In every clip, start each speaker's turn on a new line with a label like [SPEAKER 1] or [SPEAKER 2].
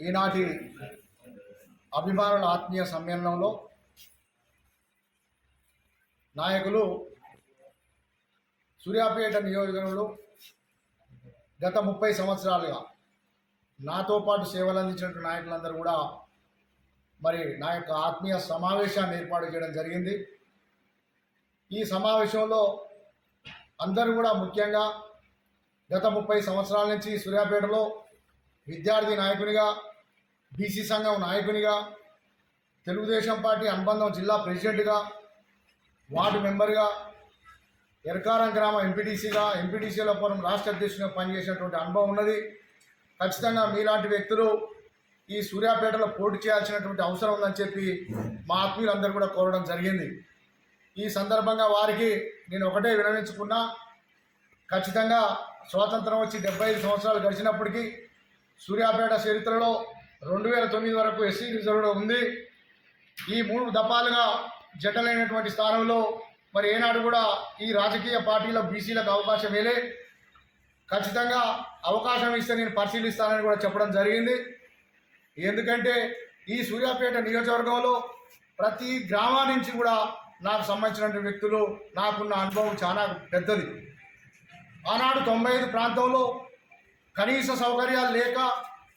[SPEAKER 1] ఈనాటి అభిమానుల ఆత్మీయ సమ్మేళనంలో నాయకులు సూర్యాపేట నియోజకవర్గంలో గత ముప్పై సంవత్సరాలుగా నాతో పాటు సేవలు అందించినటువంటి నాయకులందరూ కూడా మరి నా యొక్క ఆత్మీయ సమావేశాన్ని ఏర్పాటు చేయడం జరిగింది. ఈ సమావేశంలో అందరూ కూడా ముఖ్యంగా గత ముప్పై సంవత్సరాల నుంచి సూర్యాపేటలో విద్యార్థి నాయకునిగా బీసీ సంఘం నాయకునిగా తెలుగుదేశం పార్టీ అనుబంధం జిల్లా ప్రెసిడెంట్గా వార్డు మెంబర్గా ఎరకారం గ్రామ ఎంపీటీసీగా ఎంపీటీసీలో పూర్వం రాష్ట్ర అధ్యక్షుడిగా పనిచేసినటువంటి అనుభవం ఉన్నది. ఖచ్చితంగా మీలాంటి వ్యక్తులు ఈ సూర్యాపేటలో పోటీ చేయాల్సినటువంటి అవసరం ఉందని చెప్పి మా ఆత్మీయులందరూ కూడా కోరడం జరిగింది. ఈ సందర్భంగా వారికి నేను ఒకటే వినవించుకున్నా ఖచ్చితంగా స్వాతంత్రం వచ్చి డెబ్బై ఐదు సంవత్సరాలు గడిచినప్పటికీ సూర్యాపేట చరిత్రలో రెండు వేల తొమ్మిది వరకు ఎస్సీ రిజర్వ్లో ఉంది. ఈ మూడు దఫాలుగా జటలైనటువంటి స్థానంలో మరి ఏనాడు కూడా ఈ రాజకీయ పార్టీల బీసీలకు అవకాశం వేలే ఖచ్చితంగా అవకాశం ఇస్తే నేను పరిశీలిస్తానని కూడా చెప్పడం జరిగింది. ఎందుకంటే ఈ సూర్యాపేట నియోజకవర్గంలో ప్రతి గ్రామా నుంచి కూడా నాకు సంబంధించిన వ్యక్తులు నాకున్న అనుభవం చాలా పెద్దది. ఆనాడు తొంభై ఐదు ప్రాంతంలో కనీస సౌకర్యాలు లేక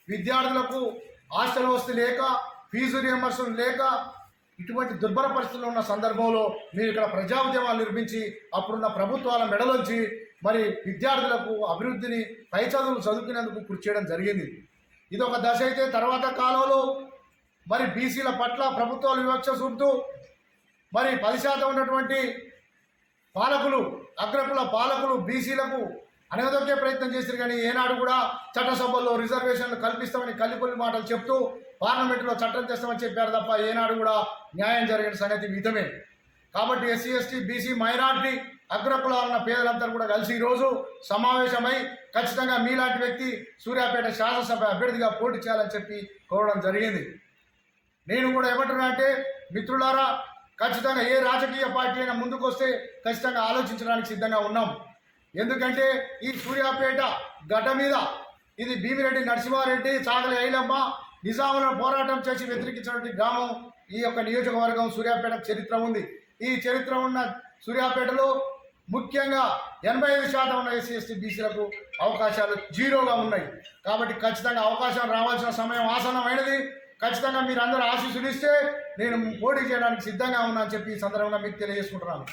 [SPEAKER 1] విద్యార్థులకు హాస్టల్ వసతి లేక ఫీజు రియంబర్స్మెంట్ లేక ఇటువంటి దుర్భర పరిస్థితులు ఉన్న సందర్భంలో మీరు ఇక్కడ ప్రజా ఉద్యమాలు నిర్మించి అప్పుడున్న ప్రభుత్వాల మెడలోంచి మరి విద్యార్థులకు అభివృద్ధిని పై చదువులు చదువుకునేందుకు కృషి చేయడం జరిగింది. ఇది ఒక దశ అయితే తర్వాత కాలంలో మరి బీసీల పట్ల ప్రభుత్వాలు వివక్ష చూపుతూ మరి పది శాతం ఉన్నటువంటి పాలకులు అగ్రకుల పాలకులు బీసీలకు అనగదొక్కే ప్రయత్నం చేశారు కానీ ఏనాడు కూడా చట్టసభల్లో రిజర్వేషన్లు కల్పిస్తామని కల్లికొల్లి మాటలు చెప్తూ పార్లమెంటులో చట్టం చేస్తామని చెప్పారు తప్ప ఏనాడు కూడా న్యాయం జరిగిన సంగతి మితమే కాబట్టి ఎస్సీ ఎస్టీ బీసీ మైనార్టీ అగ్రకులాలన్న పేదలందరూ కూడా కలిసి ఈరోజు సమావేశమై ఖచ్చితంగా మీలాంటి వ్యక్తి సూర్యాపేట శాసనసభ అభ్యర్థిగా పోటీ చేయాలని చెప్పి కోరడం జరిగింది. నేను కూడా ఏమంటున్నా అంటే మిత్రులారా ఖచ్చితంగా ఏ రాజకీయ పార్టీ అయినా ముందుకొస్తే ఖచ్చితంగా ఆలోచించడానికి సిద్ధంగా ఉన్నాం. ఎందుకంటే ఈ సూర్యాపేట గడ్డ మీద ఇది భీమిరెడ్డి నరసింహారెడ్డి చాగలి ఐలమ్మ నిజాములను పోరాటం చేసి వ్యతిరేకించినటువంటి గ్రామం ఈ యొక్క నియోజకవర్గం సూర్యాపేట చరిత్ర ఉంది. ఈ చరిత్ర ఉన్న సూర్యాపేటలో ముఖ్యంగా ఎనభై ఐదు శాతం ఉన్న ఎస్సీ ఎస్టీ బీసీలకు అవకాశాలు జీరోగా ఉన్నాయి. కాబట్టి ఖచ్చితంగా అవకాశం రావాల్సిన సమయం ఆసన్నమైనది. ఖచ్చితంగా మీరు అందరూ ఆశీస్సులు ఇస్తే నేను పోటీ చేయడానికి సిద్ధంగా ఉన్నా అని చెప్పి ఈ సందర్భంగా మీకు తెలియజేసుకుంటున్నాను.